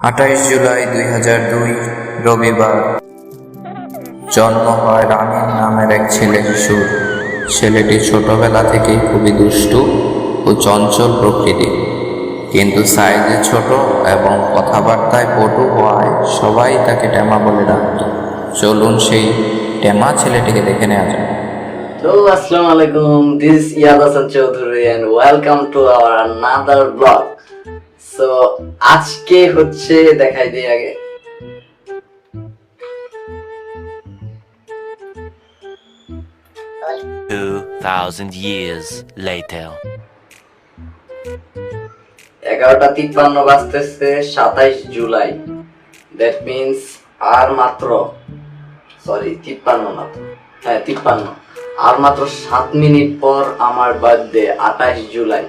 আঠাইশ জুলাই দুই হাজার দুই রবিবার। জন্ম হয় রানীর নামের এক ছেলে শিশুর ছেলেটি ছোটবেলা থেকেই খুবই দুষ্টু ও চঞ্চল প্রকৃতির কিন্তু সাইজে ছোট এবং কথাবার্তায় পটু হওয়ায় সবাই তাকে টেমা বলে ডাকত। চলুন সেই টেমা ছেলেটিকে দেখে নেওয়া যাক। Hello, Assalamu alaikum. This is Iyad Hasan Chaudhary and welcome to our another vlog. আজকে হচ্ছে দেখাই দিই আগে Two thousand years later. এগারোটা তিপ্পান্ন বাজতেছে সাতাইশ জুলাই দ্যাট মিনস আর মাত্র সরি তিপ্পান্ন না হ্যাঁ তিপ্পান্ন আর মাত্র সাত মিনিট পর আমার বার্থডে আঠাইশ জুলাই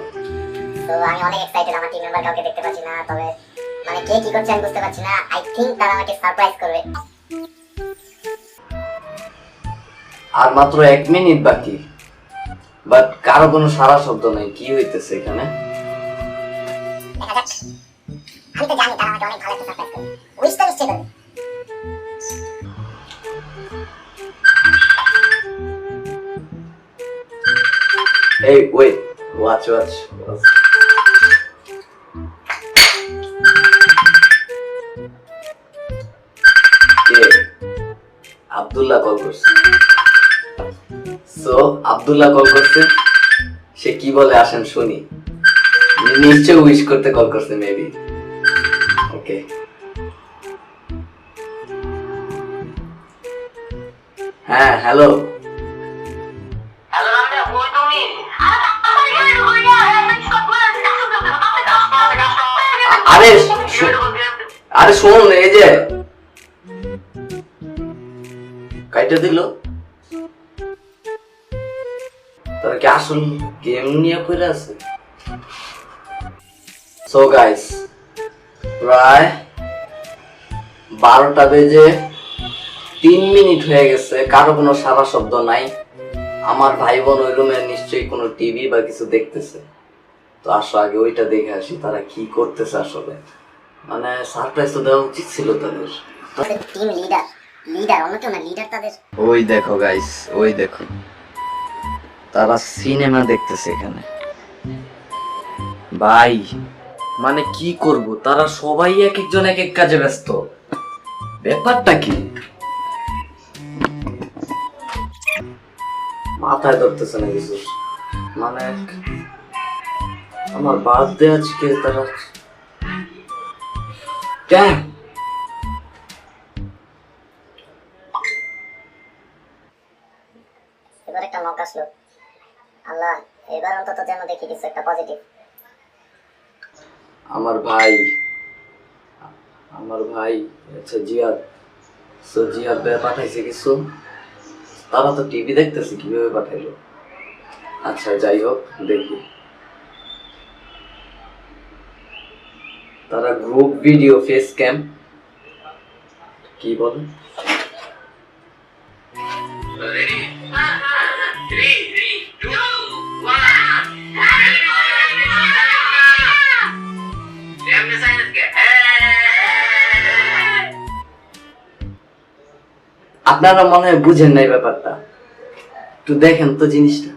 তো আমি অনেক এক্সাইটেড আমার টিম মেম্বার কাউকে দেখতে পাচ্ছি না তবে মানে কে কি করছে আমি বুঝতে পারছি না। আই থিংক তারা আমাকে সারপ্রাইজ করবে। আর মাত্র এক মিনিট বাকি। বাট কারও কোনো সারা শব্দ নেই কি হইতেছে এখানে? আমি তো জানি তারা আমাকে অনেক ভালো একটা সারপ্রাইজ করবে। উইশ তো নিশ্চয়ই করবে। এই ওয়েট ওয়াচ ওয়াচ কে আব্দুল্লাহ কল করছে। সো আব্দুল্লাহ কল করছে। সে কি বলে আসেন শুনি। নিশ্চয় উইশ করতে কল করছে মেবি ওকে হ্যাঁ হ্যালো আরে আরে শোন এই যে কাইটা দিল কি গেম নিয়ে করে আছে? সো গাইস প্রায় বারোটা বেজে তিন মিনিট হয়ে গেছে, কারও কোনো সারা শব্দ নাই। আমার ভাই বোন ওই রুমে নিশ্চয়ই কোনো টিভি বা কিছু দেখতেছে। তো আসো আগে ওইটা দেখে আসি, তারা কি করতেছে আসলে। মানে সারপ্রাইজ তো দেওয়া উচিত ছিল তাদের। টিম লিডার লিডার অন্য লিডার তাদের। ওই দেখো গাইস ওই দেখো। তারা সিনেমা দেখতেছে এখানে। ভাই মানে কি করব? তারা সবাই এক একজন এক এক কাজে ব্যস্ত। ব্যাপারটা কি? মাথায় ধরতেছে না কিছু। মানে আমার বার্থডে আজকে, তারা কেন আসলো। আল্লাহ এবার অন্তত যেন দেখি কিছু একটা পজিটিভ আমার ভাই আমার ভাই আচ্ছা জিয়াদ। সো জিয়াদ ভাই পাঠাইছে কিছু। তারা তো টিভি দেখতেছে কীভাবে পাঠাইলো? আচ্ছা যাই হোক দেখি। তারা গ্রুপ ভিডিও ফেস ক্যাম কি বলে? আপনারা মনে হয় বুঝেন নাই ব্যাপারটা। একটু দেখেন তো জিনিসটা।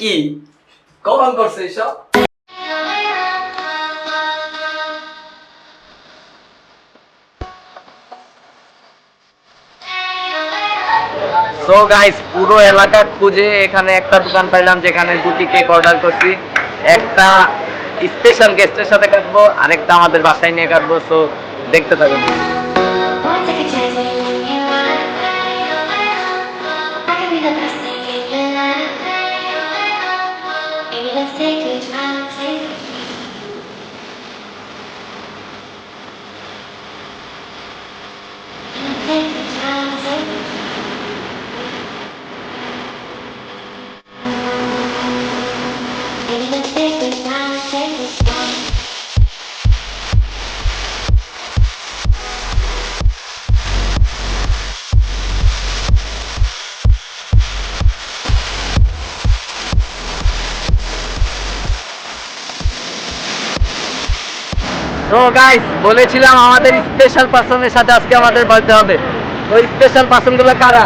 কি? কখন করছে এসব? সো গাইস পুরো এলাকা খুঁজে এখানে একটা দোকান পাইলাম যেখানে দুটি কেক অর্ডার করছি। একটা স্পেশাল গেস্টের সাথে কাটবো, আরেকটা আমাদের বাসায় নিয়ে কাটবো সো দেখতে থাকুন। তো গাইস বলেছিলাম আমাদের স্পেশাল পার্সনের সাথে আজকে আমাদের বলতে হবে। ওই স্পেশাল পার্সনগুলো কারা?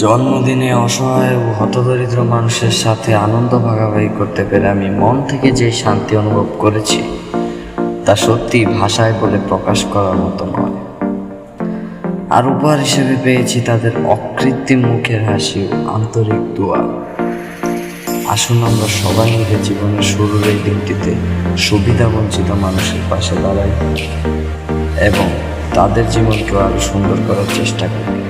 জন্মদিনে অসহায় ও হতদরিদ্র মানুষের সাথে আনন্দ ভাগাভাগি করতে পেরে আমি মন থেকে যে শান্তি অনুভব করেছি, তা সত্যি ভাষায় বলে প্রকাশ করার মতো নয়। আর উপহার হিসেবে পেয়েছি তাদের অকৃত্রিম মুখের হাসি আন্তরিক দোয়া। আসুন আমরা সবাই মিলে জীবনের শুরুর এই দিনটিতে সুবিধা বঞ্চিত মানুষের পাশে দাঁড়াই এবং তাদের জীবনকে আরও সুন্দর করার চেষ্টা করি।